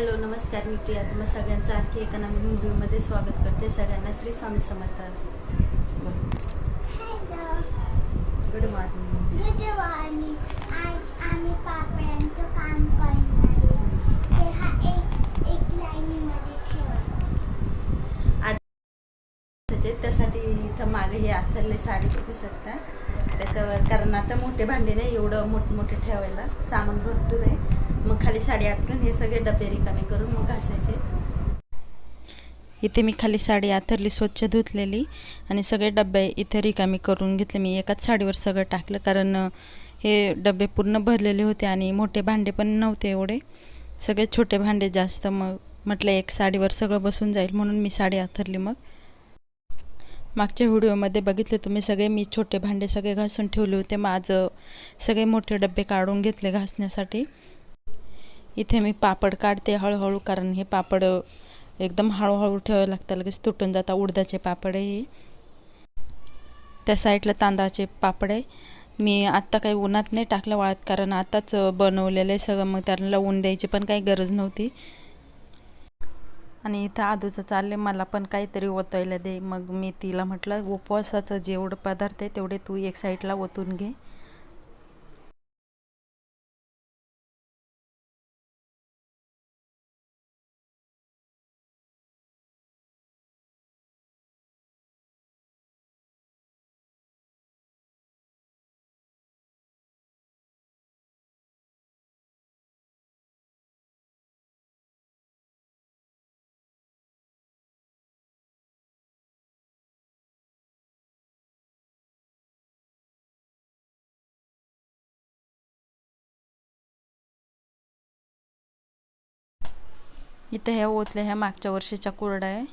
Hello नमस्कार मी प्रिया. तुम्हा सगळ्यांचं आणखी एका नवीन व्हिडिओमध्ये स्वागत करते. सगळ्यांना श्री स्वामी समर्थ. गुड मॉर्निंग गुरुवारी आज आम्ही पापड्यांचं काम करणार आहे. ते एक एक लाईनीमध्ये ठेवा त्यासाठी इथं मागे हे आथरले साडी बघू शकता. त्याच्यावर कारण आता मोठे भांडे नाही एवढं मोठमोठे ठेवायला सामान भरपूर आहे. मग खाली साडी आतरून हे सगळे डबे रिकामे करून मग घासायचे. इथे मी खाली साडी आथरली स्वच्छ धुतलेली आणि सगळे डबे इथे रिकामी करून घेतले. मी एकाच साडीवर सगळं टाकलं कारण हे डबे पूर्ण भरलेले होते आणि मोठे भांडे पण नव्हते एवढे. सगळे छोटे भांडे जास्त मग म्हटलं एक साडीवर सगळं बसून जाईल म्हणून मी साडी आथरली मग. मागच्या व्हिडिओमध्ये बघितले तुम्ही सगळे मी छोटे भांडे सगळे घासून ठेवले होते. मग आज सगळे मोठे डबे काढून घेतले घासण्यासाठी. इथे मी पापड काढते हळूहळू कारण हे पापड एकदम हळूहळू ठेवावं लागतं लगेच तुटून जातात. उडदाचे पापड आहे हे. त्या साईडला तांदळाचे पापड आहे. मी आत्ता काही उन्हात नाही टाकलं वाळत कारण आताच बनवलेलं आहे सगळं. मग त्यांना ऊन द्यायची पण काही गरज नव्हती. आणि इथं आधूचं चालले मला पण काहीतरी ओतायला दे. मग मी तिला म्हटलं उपवासाचं जेवढं पदार्थ आहे तेवढे तू एक साईडला ओतून घे. इथं ह्या ओतल्या ह्या मागच्या वर्षीच्या कुरड्या आहे.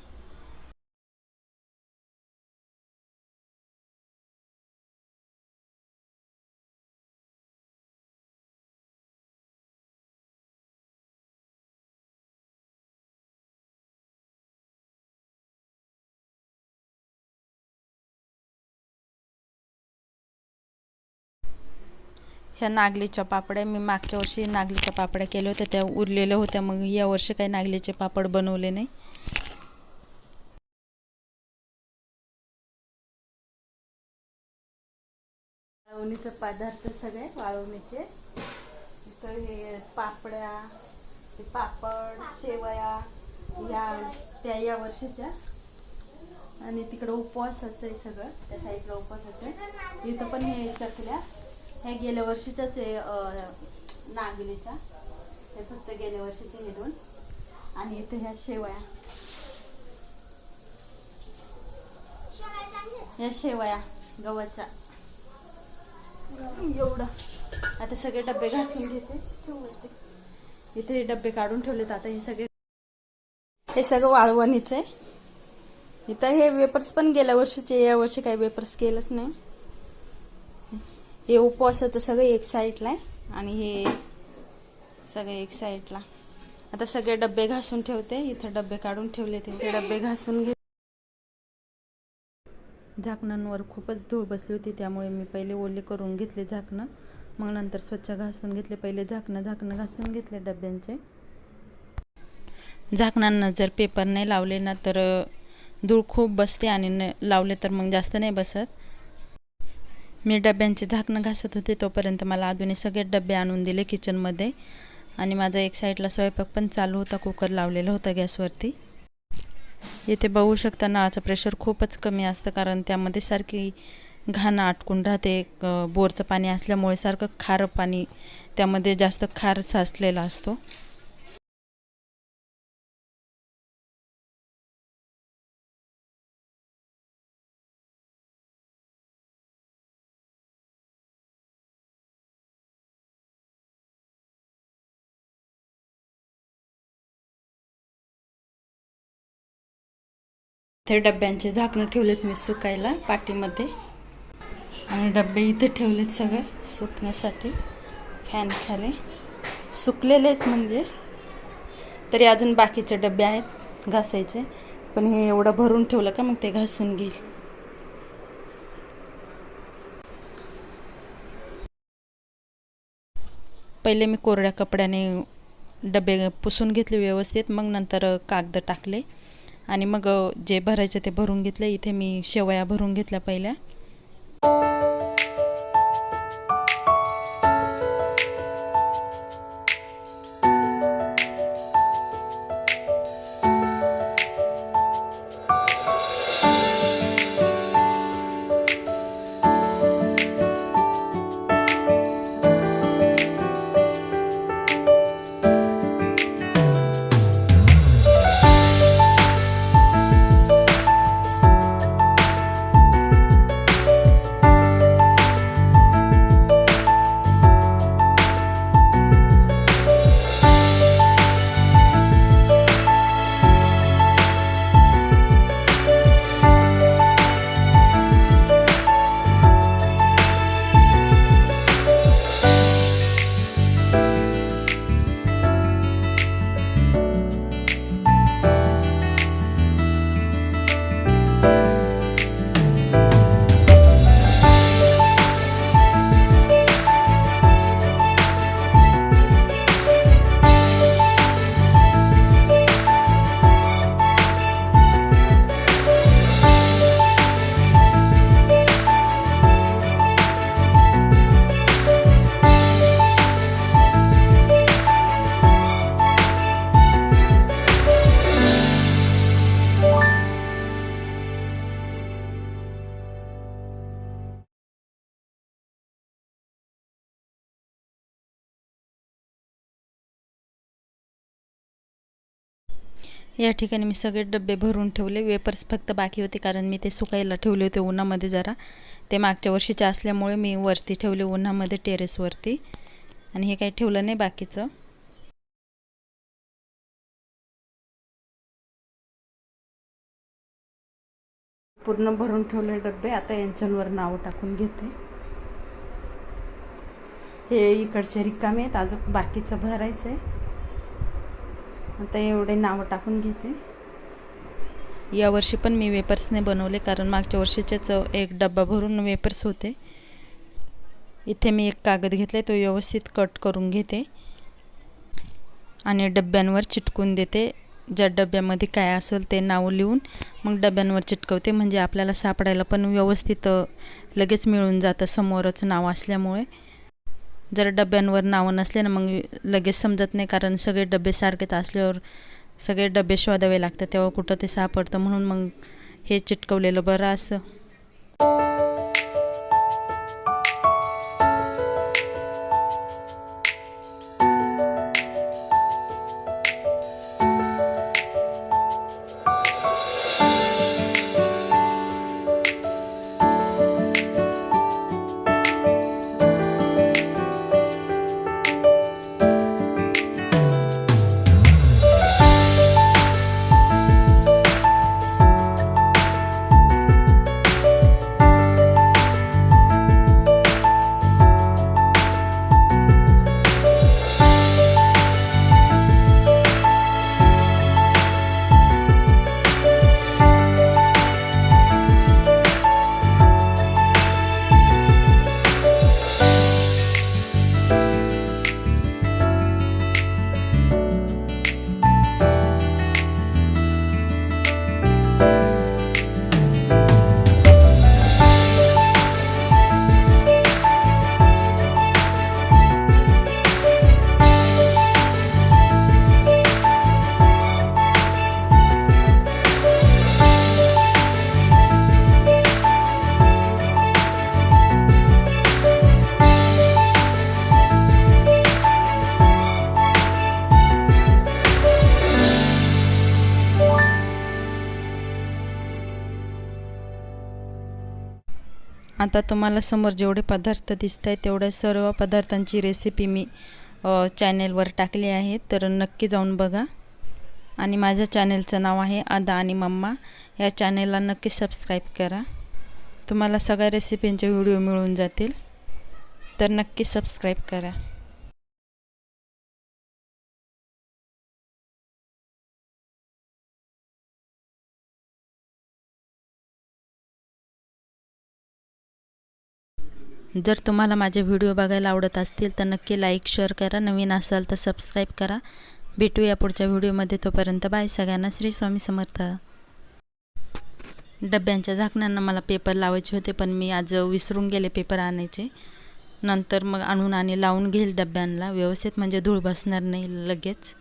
ह्या नागलीच्या पापड्या मी मागच्या वर्षी नागलीच्या पापड्या केल्या होत्या त्या उरलेल्या होत्या मग या वर्षी काही नागलीचे पापड बनवले नाही. वाळवणीचे पदार्थ सगळे वाळवणीचे. इथं हे पापड्या पापड शेवया या त्या या वर्षीच्या. आणि तिकडं उपवासाचं आहे सगळं त्या साईडला उपवासाचं इथं पण हे चकल्या. हे गेल्या वर्षीच्याच आहे नागिलीच्या नागलीच्या हे फक्त गेल्या वर्षीचे हे दोन. आणि इथे ह्या शेवया. या शेवया गव्हाच्या. एवढं. आता सगळे डबे घासून घेते. इथे हे डबे काढून ठेवलेत. आता हे सगळे हे सगळं वाळवणीचं आहे. इथं हे वेपर्स पण गेल्या वर्षीचे या वर्षी काही वेपर्स केलंच नाही. हे उपवासाचं सगळं एक साईडला आहे आणि हे सगळे एक साईडला. आता सगळे डबे घासून ठेवते. इथं डबे काढून ठेवले ते. डब्बे डबे घासून घे झाकणांवर खूपच धूळ बसली होती त्यामुळे मी पहिले ओले करून घेतले झाकणं. मग नंतर स्वच्छ घासून घेतले. पहिले झाकणं झाकणं घासून घेतले डब्यांचे. झाकणांना जर पेपर नाही लावले ना तर धूळ खूप बसते आणि न लावले तर मग जास्त नाही बसत. मी डब्यांचे झाकणं घासत होते तोपर्यंत मला अजूनही सगळे डबे आणून दिले किचनमध्ये आणि माझा एक साईडला स्वयंपाक पण चालू होता कुकर लावलेला होतं गॅसवरती. इथे बघू शकता नळाचं प्रेशर खूपच कमी असतं कारण त्यामध्ये सारखी घाण आटकून राहते. बोरचं पाणी असल्यामुळे सारखं खारं पाणी त्यामध्ये जास्त खार साचलेला असतो. ते डब्यांचे झाकणं ठेवलेत मी सुकायला पाठीमध्ये आणि डबे इथे ठेवलेत सगळे सुकण्यासाठी फॅन खाली. सुकलेले आहेत म्हणजे. तरी अजून बाकीचे डबे आहेत घासायचे. पण हे एवढं भरून ठेवलं का मग ते घासून घेईल. पहिले मी कोरड्या कपड्याने डबे पुसून घेतले व्यवस्थित. मग नंतर कागद टाकले. आणि मग जे भरायचं ते भरून घेतलं. इथे मी शेवया भरून घेतल्या पहिल्या. या ठिकाणी मी सगळे डबे भरून ठेवले. वेपर्स फक्त बाकी होते कारण मी ते सुकायला ठेवले होते उन्हामध्ये जरा. ते मागच्या वर्षीचे असल्यामुळे मी वरती ठेवले उन्हामध्ये टेरेसवरती. आणि हे काही ठेवलं नाही बाकीचं. पूर्ण भरून ठेवले डबे. आता यांच्यावर नाव टाकून घेते. हे इकडचे रिकामे आहेत. अजून बाकीचं भरायचं आहे आता एवढे नावं टाकून घेते. यावर्षी पण मी वेपर्सने बनवले कारण मागच्या वर्षीचेच एक डब्बा भरून वेपर्स होते. इथे मी एक कागद घेतला तो व्यवस्थित कट करून घेते. आणि डब्यांवर चिटकून देते ज्या डब्यामध्ये काय असेल ते नाव लिहून. मग डब्यांवर चिटकवते म्हणजे आपल्याला सापडायला पण व्यवस्थित लगेच मिळून जातं समोरच नाव असल्यामुळे. जर डब्यांवर नावं नसले ना मग लगेच समजत नाही. कारण सगळे डबे सारखेच असल्यावर सगळे डबे शोधावे लागतात. तेव्हा कुठं ते सापडतं म्हणून मग हे चिटकवलेलं बरं असं. आता तुम्हाला समोर जेवढे पदार्थ दिसत आहेत तेवढ्या सर्व पदार्थांची रेसिपी मी चॅनेलवर टाकली आहे. तर नक्की जाऊन बघा. आणि माझ्या चॅनेलचं नाव आहे आदा आणि मम्मा. या चॅनेलला नक्की सबस्क्राईब करा. तुम्हाला सगळ्या रेसिपींचे व्हिडिओ मिळून जातील. तर नक्की सबस्क्राईब करा. जर तुम्हाला माझे व्हिडिओ बघायला आवडत असतील तर नक्की लाईक शेअर करा. नवीन असाल तर सबस्क्राईब करा. भेटूया पुढच्या व्हिडिओमध्ये. तोपर्यंत बाय सगळ्यांना. श्री स्वामी समर्थ. डब्यांच्या झाकणांना मला पेपर लावायचे होते पण मी आज विसरून गेले पेपर आणायचे. नंतर मग आणून आणि लावून घेईल डब्यांना. व्यवस्थित म्हणजे धूळ बसणार नाही लगेच.